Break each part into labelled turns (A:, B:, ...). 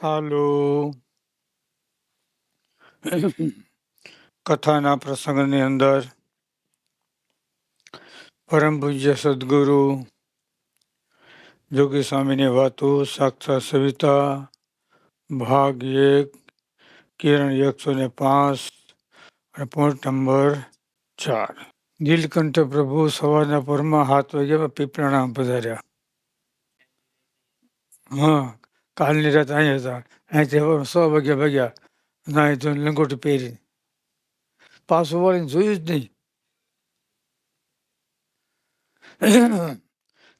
A: ચાલુ કથાના પ્રસંગની અંદર પરમ પૂજ્ય સદગુરુ જોગી સ્વામીની વાતો, સાક્ષાત સવિતા, ભાગ એક, કિરણ એકસો ને પાંચ અને પોઈન્ટ નંબર ચાર. નીલકંઠ પ્રભુ સવારના પરમાં હાથ વાગ્યા પીપળાણા પધાર્યા. હા. કાલની રાત અહીંયા હતા. અહીંથી સો વાગ્યા વાગ્યા ના તો લંગોટી પહેરી. પાછું વળીને જોયું જ નહીં.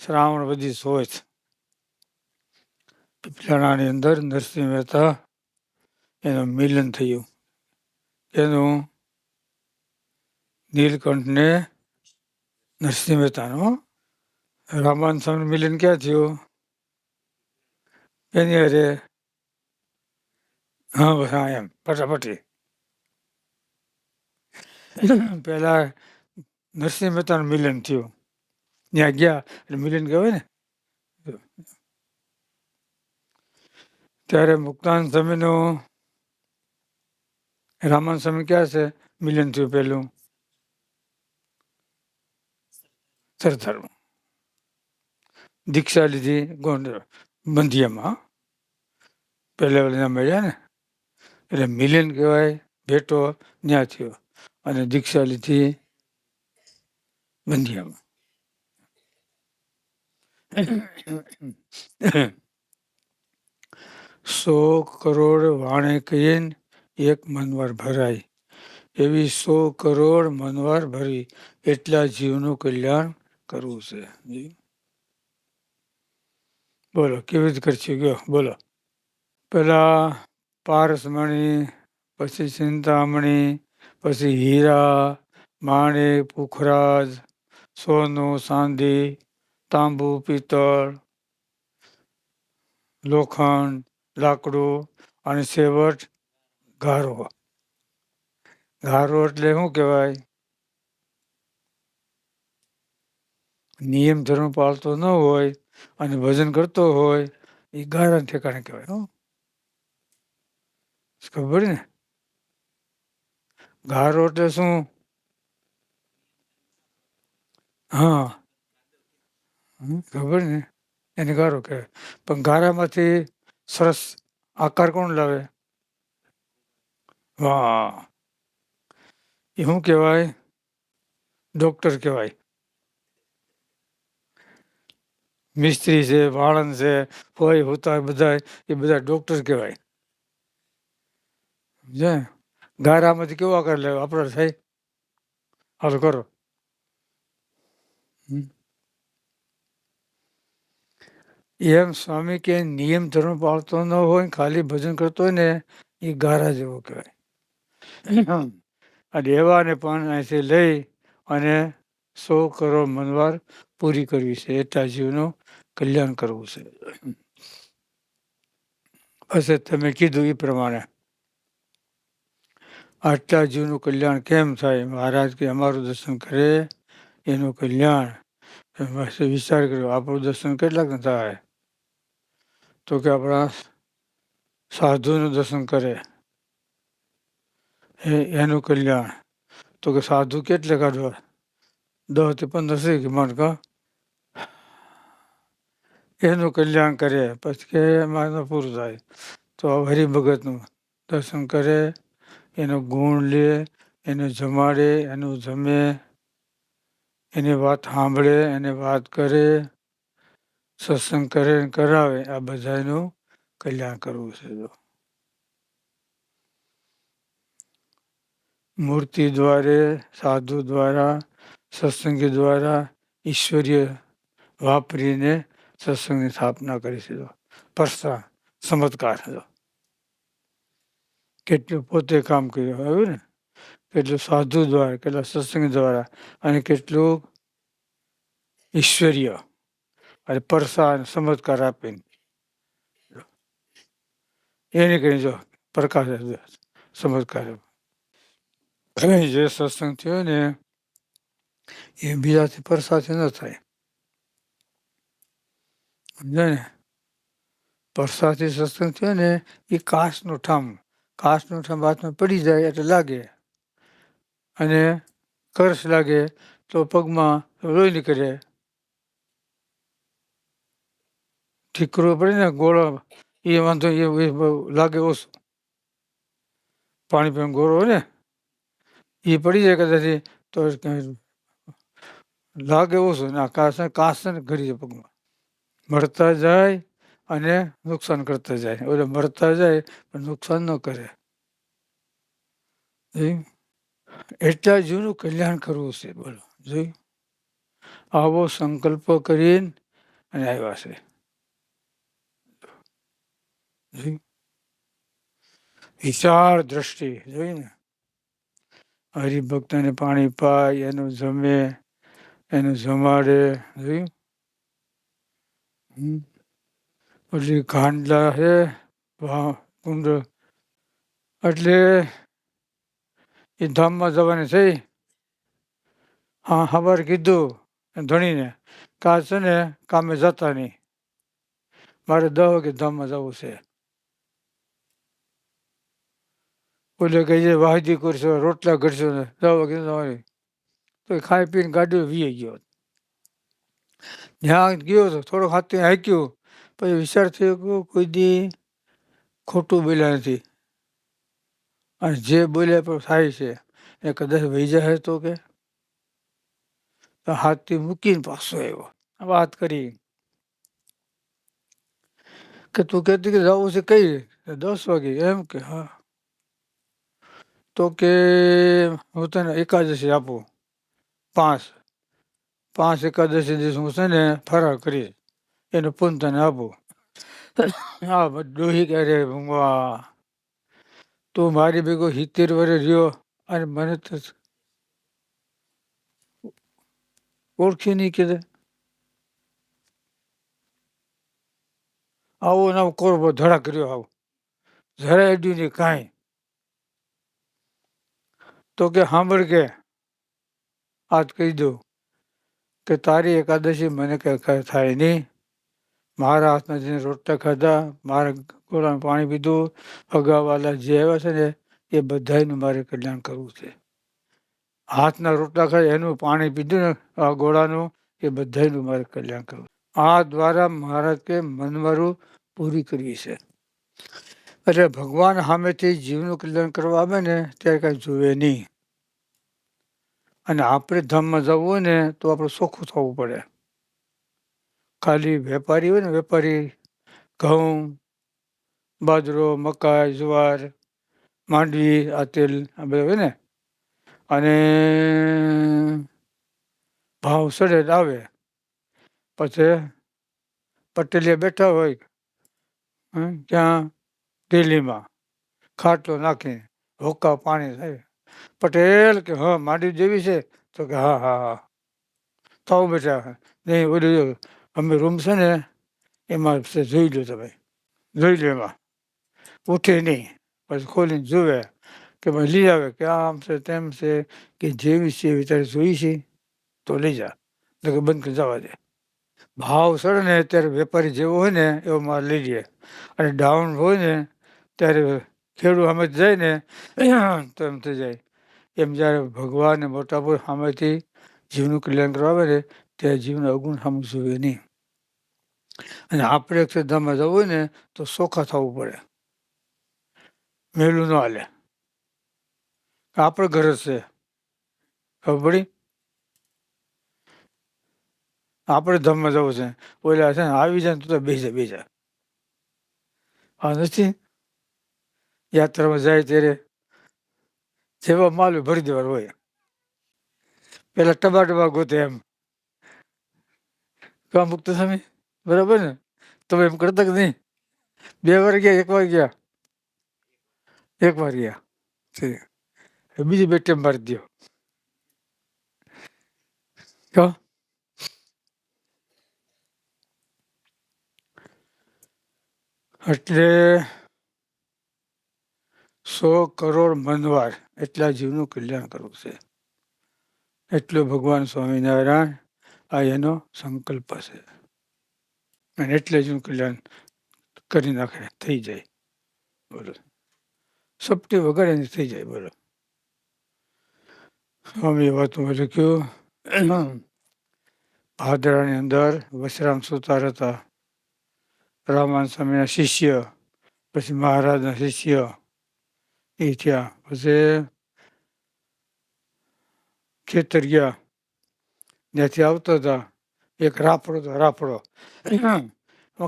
A: શ્રાવણ બધી સોચ પીપળાણાની અંદર નરસિંહ મહેતા એનું મિલન થયું. એનું નીલકંઠને નરસિંહ મહેતાનું રામાન સ્વામી મિલન ક્યાં થયું? એની અરે હા હા એમ ફટાફટી પેલા નરસિંહ મહેતાનું મિલન થયું ત્યાં ગયા એટલે મિલન કહેવાય ને ત્યારે મુક્તાન સ્વામીનું રામાન સ્વામી ક્યાં છે મિલન થયું પેલું સરદારમાં દીક્ષા લીધી ગોંડલ બંધિયામાં પહેલા પહેલા મળ્યા ને, એટલે મિલન કહેવાય, ભેટો ત્યાં થયો. અને દીક્ષા લીધી બંધિયામાં સો કરોડ વાણે કહીને એક મનવાર ભરાય. એવી સો કરોડ મનવાર ભરી, એટલા જીવનું કલ્યાણ કરવું છે. બોલો, કેવી રીતે કરશે ગયો? બોલો. પહેલાં પારસમણી પછી ચિંતામણી પછી હીરા માણેક પુખરાજ, સોનું ચાંદી તાંબુ, પિત્તળ, લોખંડ, લાકડું અને છેવટ ગારો. ગારો એટલે શું કહેવાય? નિયમ ધર્મ પાળતો ન હોય અને ભજન કરતો હોય, એ ગારા ઠેકાણે કહેવાય, હો. ખબર ને? ગારો એટલે શું? હા. ખબર ને? એને ગારો કહેવાય. પણ ગારામાંથી સરસ આકાર કોણ લાવે? વાહ. એ શું કહેવાય? ડોક્ટર કહેવાય. મિસ્ત્રી છે વાળંદ છે હોય હોતા બધા એ બધા ડૉક્ટર કહેવાય. સમજે ગારામાંથી કેવો આકાર લેવો? આપણે થાય હાલો કરો. એમ સ્વામી કે નિયમ ધર્મ પાળતો ન હોય ખાલી ભજન કરતો હોય ને એ ગારા જેવો કહેવાય. અને એવાને પણ અહીંથી લઈ અને સો કરોડ મનવાર પૂરી કરવી છે. એટલા જીવનું કલ્યાણ કરવું છે. બસ તમે કીધું એ પ્રમાણે. આટલા જીવનું કલ્યાણ કેમ થાય? મહારાજ કે અમારું દર્શન કરે, એનું કલ્યાણ. વિચાર કર્યો, આપણું દર્શન કેટલાક થાય? તો કે આપણા સાધુનું દર્શન કરે. એનું કલ્યાણ. તો કે સાધુ કેટલે કાઢવા? દસથી પંદર છે કે મન કા? એનું કલ્યાણ કરે, પછી કે એમાં પૂરું થાય તો હરિભગતનું દર્શન કરે, એનો ગુણ લે, એને જમાડે, એનું જમે, એની વાત સાંભળે, એને વાત કરે, સત્સંગ કરે કરાવે, આ બધાનું કલ્યાણ કરવું છે જો. મૂર્તિ દ્વારે, સાધુ દ્વારા, સત્સંગી દ્વારા ઈશ્વરીય વાપરીને સત્સંગની સ્થાપના કરી છે પરસા ચમત્કાર કેટલું પોતે કામ કર્યું આવ્યું ને? કેટલું સાધુ દ્વારા, કેટલા સત્સંગ દ્વારા અને કેટલું ઈશ્વરીય. અને પરસા અને ચમત્કાર આપીને. એને કહી જો પ્રકાશ ચમત્કાર જે સત્સંગ થયો ને, એ બીજાથી પરસાથી ન થાય. સમજાય ને? વરસાદથી સત્સંગ થયો ને, એ કાચનું ઠામ કાચનું ઠામ હાથમાં પડી જાય એટલે લાગે. અને કરશ લાગે તો પગમાં લોહી નીકળે. ઠીક કરવો પડે ને, ગોળો, એ વાંધો એ લાગે ઓછું. પાણી પીવાનું ગોળો ને, એ પડી જાય કદાચ તો લાગે ઓછું. ના કાસ કાસ ને ઘડી જાય પગમાં. મળતા જાય અને નુકસાન કરતા જાય. ઓલે મળતા જાય પણ નુકસાન ન કરે? એટલા જીવનું કલ્યાણ કરવું છે, બોલો. જોયું? આવો સંકલ્પ કરીને અને આવ્યા છે. વિચાર દ્રષ્ટિ જોઈ ને? હરિભક્તને પાણી પાય, એનું જમે, એનું જમાડે, જોયું? હમ. પછી ખાંડલા છે કુંડ એટલે એ ધામમાં જવાની થઈ. હા ખબર કીધું ધણીને કાચ છે ને કામે જતા નહીં. મારે દહ વાગે ધામમાં જવું છે. ઓલે કહે છે કરશો, રોટલા કરશો ને દહ વાગે જવાની. તો એ ખાઈ પીને ગાડીઓ વીઆઈ ગયો. ત્યાં ગયો તો થોડોક હાથે હાંક્યું. પછી વિચાર થયો કે કોઈ દી ખોટું બોલ્યા નથી. અને જે બોલ્યા પણ થાય છે. એ કદાચ વહી જાય તો કે. હાથથી મૂકીને પાછો આવ્યો. વાત કરી. કે તું કહેતી કે જવું છે કઈ દસ વાગે. એમ કે, હા. તો કે હું તને એકાદશી આપું. પાંચ. પાંચ એકાદશી દિવસ હું છે ને ફરાર કરીશ. એનું પૂન તને આપું. હા ડોહી ક્યારે ભૂંગવા તું મારી ભેગો સિત્તેર વર્ષ રહ્યો અને મને તો ઓળખી નહીં કીધે આવો ને આવો કોરબો ધડા કર્યો આવો. જરાય અડ્યું નહીં કાંઈ. તો કે સાંભળ કે આજ કહી દઉં. કે તારી એકાદશી મને કંઈ થાય નહીં? મારા હાથમાં જઈને રોટલા ખાધા, મારા ગોળાનું પાણી પીધું અગાવાલા જે આવ્યા છે ને, એ બધાયનું મારે કલ્યાણ કરવું છે. હાથના રોટલા ખાય, એનું પાણી પીધું ને, આ ગોળાનું, એ બધાયનું મારે કલ્યાણ કરવું. આ દ્વારા મહારાજ કે મનમારું પૂરી કરવી છે. એટલે ભગવાન સામેથી જીવનું કલ્યાણ કરવા આવે ને, ત્યારે કાંઈ જોવે નહીં. અને આપણે ધામમાં જવું હોય ને તો આપણે ચોખ્ખું થવું પડે. ખાલી વેપારી હોય ને વેપારી, ઘઉં, બાજરો, મકાઈ, જુવાર, માંડવી, આ તેલ, આ બધા હોય ને. અને ભાવ સડે આવે. પછી પટેલિયા બેઠા હોય ત્યાં દિલ્હીમાં ખાટલો નાખીને હોકા પાણી થાય. પટેલ કે, હા, માંડવી જેવી છે. તો કે, હા હા હા. થાવ બેઠા નહીં ઓલું અમે રૂમ છે ને, એમાં જોઈ લો તમે. જોઈ લો એમાં. ઉઠે નહીં. પછી ખોલીને જુએ કે ભાઈ લઈ આવે કે આમ છે, તેમ છે, કે જેવી છે એવી તારે જોઈ છે. તો લઈ જા. નકર બંધ કરી જવા દે. ભાવ સડે ને, ત્યારે વેપારી જેવો હોય ને, એવો માલ લઈ લે. અને ડાઉન હોય ને, ત્યારે ખેડૂત સામે જાય ને તો એમ થઈ જાય. એમ જ્યારે ભગવાન મોટા પુરુષ સામેથી જીવનું કલ્યાણ કરવા આવે ને, ત્યારે જીવન અવગુણ સામે જોઈએ નહીં. અને આપણે શ્રદ્ધામાં જવું હોય ને, તો સોખા થવું પડે. મેલું ન હાલે. આપણે ઘર છે. ખબર પડી? આપણે ધમમાં જવું છે. ઓલા છે ને, આવી જાય તું તો બેસી બેસા હા નથી? યાત્રામાં જાય ત્યારે જેવા માલ ભરી દેવાનો હોય. પેલા ટબા ટબા ગોતે એમ. કામ મુક્ત સ્વામી બરાબર ને? તમે એમ કરતા કે નહીં? બે વાર ગયા, એક વાર ગયા. એક વાર ગયા. બીજી બે ટેમ મારી દો કહો એટલે સો કરોડ મનવાર એટલા જીવનું કલ્યાણ કરવું છે. એટલો ભગવાન સ્વામિનારાયણ આ એનો સંકલ્પ છે. અને એટલે જ કલ્યાણ કરી નાખે, થઈ જાય. બોલો. સપટી વગર એની થઈ જાય, બોલો. સ્વામી વાતમાં લખ્યું, ભાદરાની અંદર વશરામ સુતાર હતા. રામાન સ્વામીના શિષ્ય, પછી મહારાજના શિષ્ય એ થયા પછી ખેતર ગયા ત્યાંથી આવતા હતા એક રાફડો હતો રાફડો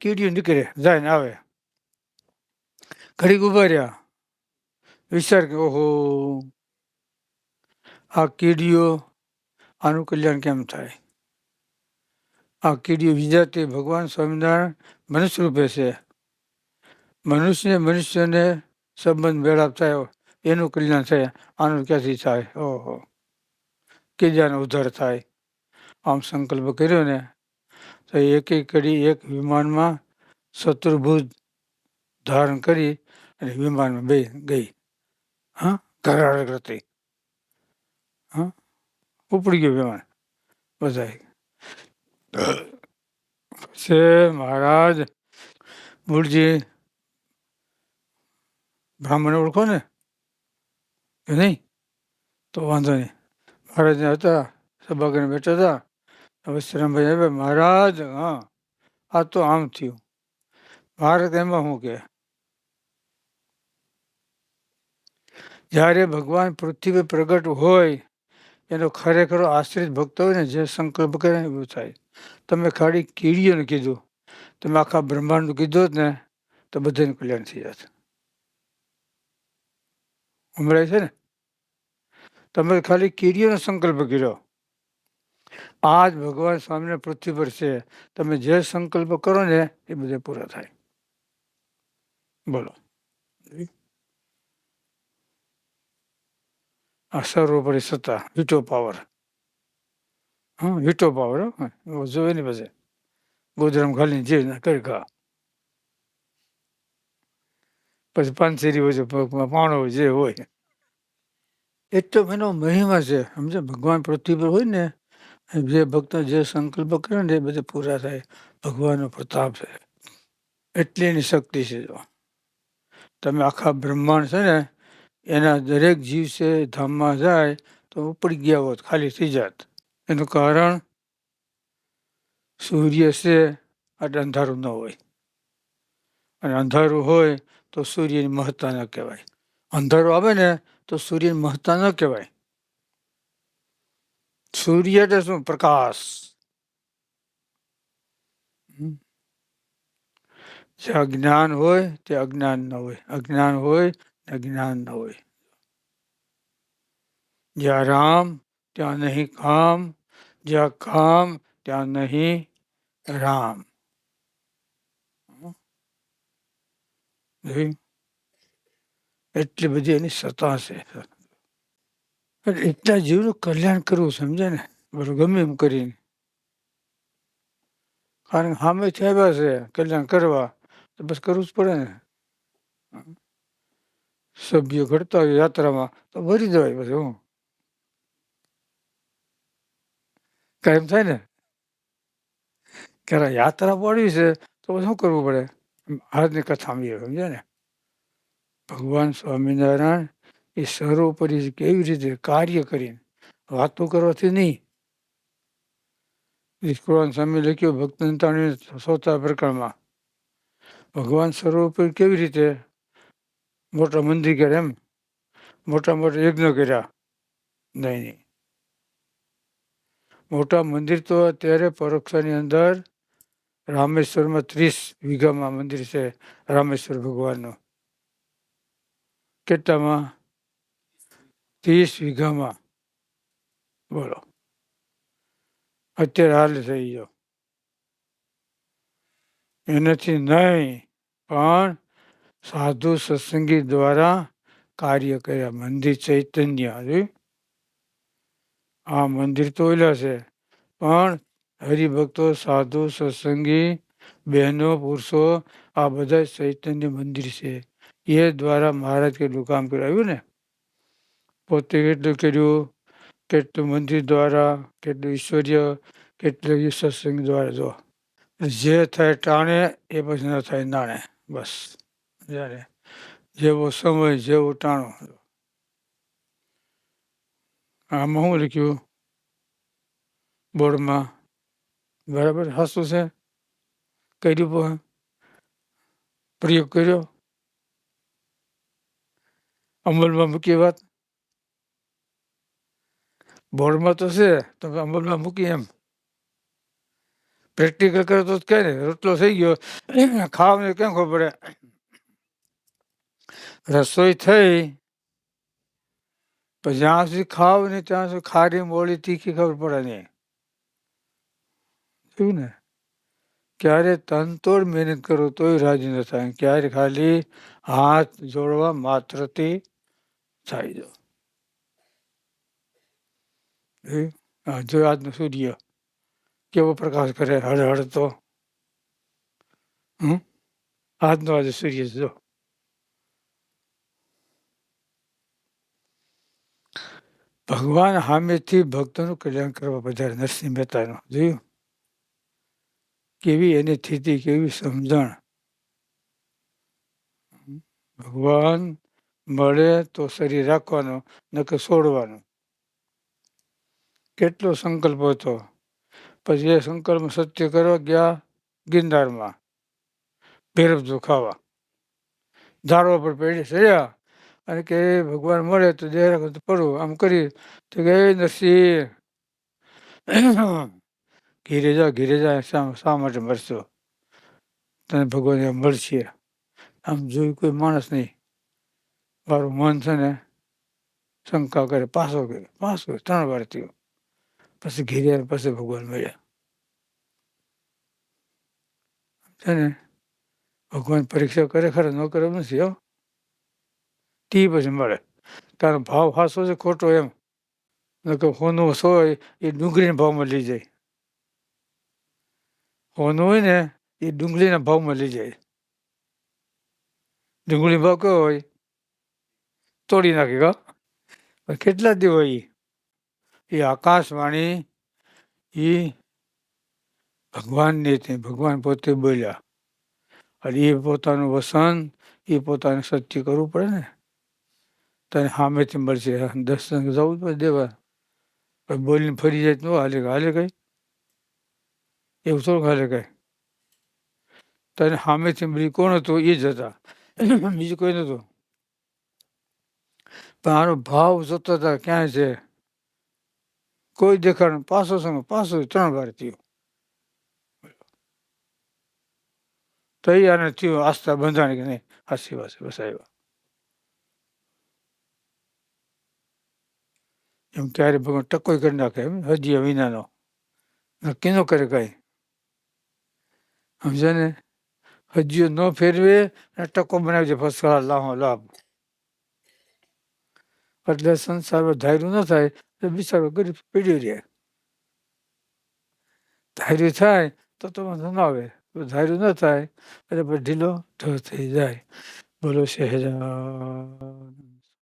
A: કીડીઓ નીકળે જાય ને આવે ઘડીક ઊભા રહ્યા વિચાર કે ઓહો આ કીડીઓ આનું કલ્યાણ કેમ થાય આ કીડીઓ વિજાતી ભગવાન સ્વામિનારાયણ મનુષ્ય રૂપે છે મનુષ્યને મનુષ્યને સંબંધ મેળાપ થયો એનું કલ્યાણ થાય, આનું ક્યાંથી થાય? ઓહો. કીજાનો ઉદ્ધાર થાય. આમ સંકલ્પ કર્યો ને, તો એક એક કડી એક વિમાનમાં શત્રુભુજ ધારણ કરી અને વિમાનમાં બે ગઈ. હા ઘરાડ હતી હા, ઉપડી ગયું વિમાન. બધાય. પછી મહારાજ, મૂળજી બ્રાહ્મણ ઓળખો ને કે નહીં? તો વાંધો નહીં. મહારાજ હતા, સભાગર બેઠા હતા. વસ્ત્રામભાઈ આવ્યા. મહારાજ, હા, આ તો આમ થયું. ભારત એમાં શું કે જ્યારે ભગવાન પૃથ્વી પર પ્રગટ હોય, એનો ખરેખર આશ્રિત ભક્ત હોય ને, જે સંકલ્પ કરે એવું થાય. તમે ખાલી કીડીઓને કીધું. તમે આખા બ્રહ્માંડનું કીધું જ ને, તો બધાનું કલ્યાણ થઈ જાત સંભળાય છે ને? તમે ખાલી કીડીઓનો સંકલ્પ કર્યો. આ જ ભગવાન સ્વામીને પૃથ્વી પર છે. તમે જે સંકલ્પ કરો ને એ બધે પૂરા થાય. બોલો. આ સર્વોપરી સત્તા વીટો પાવર. હા હિટો પાવર જોવે ને પછી. ગોદરામ ખાલી જે કરી ખા. પછી પાનસીરી હોય છે પાણો જે હોય. એટલો એનો મહિમા છે, સમજે? ભગવાન પૃથ્વી પર હોય ને, જે ભક્ત જે સંકલ્પ કરે ને, એ બધા પૂરા થાય. ભગવાનનો પ્રતાપ છે. એટલી એની શક્તિ છે, જો. તમે આખા બ્રહ્માંડ છે ને, એના દરેક જીવ છે, ધામમાં જાય, તો ઉપડી ગયા હોત, ખાલી થઈ જાત. એનું કારણ, સૂર્ય છે આટલે અંધારું ન હોય. અને અંધારું હોય તો સૂર્યની મહત્તા ન કહેવાય. અંધારું આવે ને તો સૂર્યની મહત્તા ન કહેવાય. સૂર્ય એટલે શું? પ્રકાશ. જ્યાં જ્ઞાન હોય તે અજ્ઞાન ન હોય. અજ્ઞાન હોય ને જ્ઞાન ન હોય. જ્યાં રામ ત્યાં નહીં કામ, જ્યાં કામ ત્યાં નહીં રામ. એટલી બધી એની સત્તા છે. એટલા જીવનું કલ્યાણ કરવું સમજે ને બરોબર ગમે એમ કરીને. કારણ કે સામે આવ્યા છે, કલ્યાણ કરવા, તો બસ કરવું જ પડે ને. સભ્યો ઘડતા હોય યાત્રામાં, તો ભરી દેવાય પછી હું કાયમ થાય ને? ક્યારે યાત્રા પડવી છે, તો શું કરવું પડે? આજની કથામાં સમજે ને ભગવાન સ્વામિનારાયણ એ સર્વોપરી કેવી રીતે કાર્ય કરીને વાતો કરવાથી નહીં નિષ્કુળાન સ્વામી લખ્યું ભક્તનતાણી સોતા પ્રકરણમાં ભગવાન સર્વોપરી કેવી રીતે મોટા મંદિર કર્યા એમ મોટા મોટા યજ્ઞ કર્યા નહીં નહીં મોટા મંદિર તો અત્યારે પરોક્ષાની અંદર રામેશ્વરમાં ત્રીસ વીઘામાં મંદિર છે રામેશ્વર ભગવાનનું. કેટલામાં? ત્રીસ વીઘામાં. બોલો. અત્યારે હાલ થઈ ગયો. એનાથી નહીં, પણ સાધુ સત્સંગી દ્વારા કાર્ય કર્યા. મંદિર ચૈતન્ય આ મંદિર તો ઓલા છે, પણ હરિભક્તો, સાધુ, સત્સંગી, બહેનો, પુરુષો, આ બધા ચૈતન્ય મંદિર છે. એ દ્વારા મહારાજ કેટલું કામ કરાવ્યું ને? પોતે કેટલું કર્યું? કેટલું મંદિર દ્વારા? કેટલું ઈશ્વર્ય? કેટલું સત્સંગ દ્વારા? જો જે થાય ટાણે, એ પછી ન થાય નાણે. બસ. જ્યારે જેવો સમય, જેવો ટાણો. આમાં શું લખ્યું? બોર્ડમાં. બરાબર હાસું છે? કર્યું પ્રયોગ કર્યો? અમલમાં મૂકી વાત? બોર્ડમાં તો છે, તમે અમલમાં મૂકી એમ. પ્રેક્ટિકલ કરો તો કહે ને રોટલો થઈ ગયો. ખાવાનું કેમ ખબર પડે? રસોઈ થઈ. પણ જ્યાં સુધી ખાવ ને ત્યાં સુધી ખારી મોળી તીખી ખબર પડે નહીં. જોયું ને? ક્યારે તનતોડ મહેનત કરો તોય રાજી ન થાય. ક્યારે ખાલી હાથ જોડવા માત્રથી થાય જો. જો આજનો સૂર્ય કેવો પ્રકાશ કરે હળ હળતો હમ? આજનો આજે સૂર્ય જો. ભગવાન હામેથી ભક્તોનું કલ્યાણ કરવા બધા નરસિંહ મહેતાનું. જોયું? કેવી એની સ્થિતિ, કેવી સમજણ? ભગવાન મળે તો શરીર રાખવાનું, નકર છોડવાનું. કેટલો સંકલ્પ હતો. પછી એ સંકલ્પ સત્ય કરવા ગયા ગિરનારમાં ભેરવ દુખાવા ઝાડવા પર પેડી ચડ્યા અને કે ભગવાન મળે તો દેહ રાખો, તો પડવું આમ કરી, તો કે "એ નરસિંહ ઘીરે જા ઘીરે જા શા શા માટે મરશો? તને ભગવાન એમ મળશે. આમ જોયું કોઈ માણસ નહીં. મારું મન છે ને શંકા કરે પાછો કરે પાછો કરે, ત્રણ વાર થયો. પછી ઘીરે આવ્યા, પછી ભગવાન મળ્યા. છે ને ભગવાન પરીક્ષા કરે ખરે ન કરે નથી હો. તે પછી મળે. તારો ભાવ હાસો છે ખોટો એમ. નકર હોનું હોય એ ડુંગળીના ભાવમાં લઈ જાય. હોનું હોય ને એ ડુંગળીના ભાવમાં લઈ જાય ડુંગળી ભાવ કયો હોય તોડી નાખે કા કેટલા દી હોય? એ આકાશવાણી એ ભગવાનને તે ભગવાન પોતે બોલ્યા અને એ પોતાનું વસન એ પોતાને સત્ય કરવું પડે ને તને સામેથી મળશે દર્શન જવું પડે દેવા બોલીને ફરી જાય તો હાલે હાલે કઈ એવું થોડું હાલે કહે તને સામેથી બીજું કોણ હતું એ જ હતા. બીજું કોઈ નતું. પણ આનો ભાવ જોતા હતા ક્યાંય છે? કોઈ દેખાડ પાછો સમય, પાછો ત્રણ વાર થયું. તૈયાર થયું, આસ્થા બંધાણી કે નહીં? હાસી વાસે બસ આવ્યા. એમ ક્યારે ભગવાન ટકોઈ કરી નાખે, એમ હજી વિનાનો. નક્કી ન કરે કઈ? સમજે ને? હજીઓ ન ફેરવે અને ટકો બનાવી દે ફર્સ્ટ ક્લાસ લાવો લાભ. એટલે સંસારમાં ધાર્યું ન થાય તો બિચારો ગરીબ પીડી રહે. ધાર્યું થાય તો તો વાંધો ના આવે. ધાર્યું ન થાય એટલે ઢીલો ઢ થઈ જાય. બોલો શહેજા